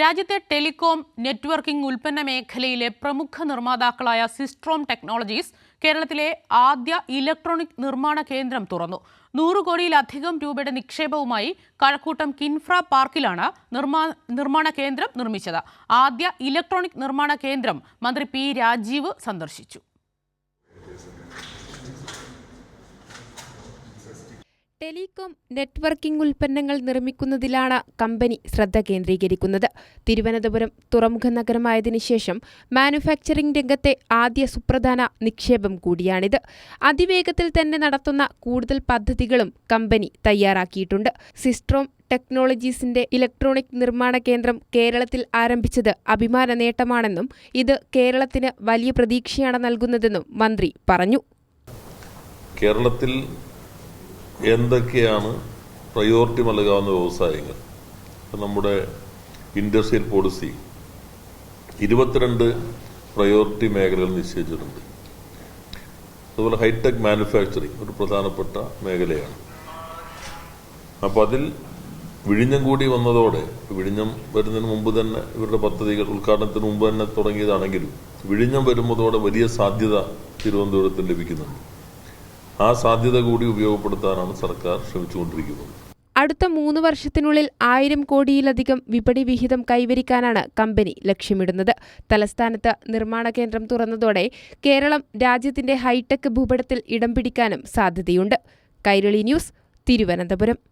രാജ്യത്തെ telecom networking ഉൽപ്പന്ന മേഖലയിലെ പ്രമുഖ നിർമ്മാതാക്കളായ സിസ്ട്രോം ടെക്നോളജീസ് കേരളത്തിലെ ആദ്യ ഇലക്ട്രോണിക് നിർമ്മാണ കേന്ദ്രം തുറന്നു. നൂറ് കോടിയിലധികം രൂപയുടെ നിക്ഷേപവുമായി കഴക്കൂട്ടം കിൻഫ്ര പാർക്കിലാണ് നിർമ്മാ നിർമ്മാണ കേന്ദ്രം നിർമ്മിച്ചത്. ആദ്യ ഇലക്ട്രോണിക് നിർമ്മാണ കേന്ദ്രം മന്ത്രി പി രാജീവ് സന്ദർശിച്ചു. ടെലികോം നെറ്റ്വർക്കിംഗ് ഉൽപ്പന്നങ്ങൾ നിർമ്മിക്കുന്നതിലാണ് കമ്പനി ശ്രദ്ധ കേന്ദ്രീകരിക്കുന്നത്. തിരുവനന്തപുരം തുറമുഖ നഗരമായതിനു ശേഷം മാനുഫാക്ചറിംഗ് രംഗത്തെ ആദ്യ സുപ്രധാന നിക്ഷേപം കൂടിയാണിത്. അതിവേഗത്തിൽ തന്നെ നടത്തുന്ന കൂടുതൽ പദ്ധതികളും കമ്പനി തയ്യാറാക്കിയിട്ടുണ്ട്. സിസ്ട്രോം ടെക്നോളജീസിന്റെ ഇലക്ട്രോണിക് നിർമ്മാണ കേന്ദ്രം കേരളത്തിൽ ആരംഭിച്ചത് അഭിമാന നേട്ടമാണെന്നും ഇത് കേരളത്തിന് വലിയ പ്രതീക്ഷയാണ് നൽകുന്നതെന്നും മന്ത്രി പറഞ്ഞു. കേരളത്തിൽ എന്തൊക്കെയാണ് പ്രയോറിറ്റി നൽകാവുന്ന വ്യവസായങ്ങൾ? നമ്മുടെ ഇൻഡസ്ട്രിയൽ പോളിസി ഇരുപത്തിരണ്ട് പ്രയോറിറ്റി മേഖലകൾ നിശ്ചയിച്ചിട്ടുണ്ട്. അതുപോലെ ഹൈടെക് മാനുഫാക്ചറിങ് ഒരു പ്രധാനപ്പെട്ട മേഖലയാണ്. അപ്പോൾ അതിൽ വിഴിഞ്ഞം കൂടി വന്നതോടെ വിഴിഞ്ഞം വരുന്നതിന് മുമ്പ് തന്നെ ഇവരുടെ പദ്ധതികൾ ഉദ്ഘാടനത്തിന് മുമ്പ് തന്നെ തുടങ്ങിയതാണെങ്കിലും വിഴിഞ്ഞം വരുന്നതോടെ വലിയ സാധ്യത തിരുവനന്തപുരത്ത് ലഭിക്കുന്നുണ്ട്. ആ സാധ്യത കൂടി ഉപയോഗപ്പെടുത്താനാണ് സർക്കാർ ശ്രമിച്ചുകൊണ്ടിരിക്കുന്നത്. അടുത്ത മൂന്ന് വർഷത്തിനുള്ളിൽ ആയിരം കോടിയിലധികം വിപണി വിഹിതം കൈവരിക്കാനാണ് കമ്പനി ലക്ഷ്യമിടുന്നത്. തലസ്ഥാനത്ത് നിർമ്മാണ കേന്ദ്രം തുറന്നതോടെ കേരളം രാജ്യത്തിന്റെ ഹൈടെക് ഭൂപടത്തിൽ ഇടം പിടിക്കാനും സാധ്യതയുണ്ട്. കൈരളി ന്യൂസ് തിരുവനന്തപുരം.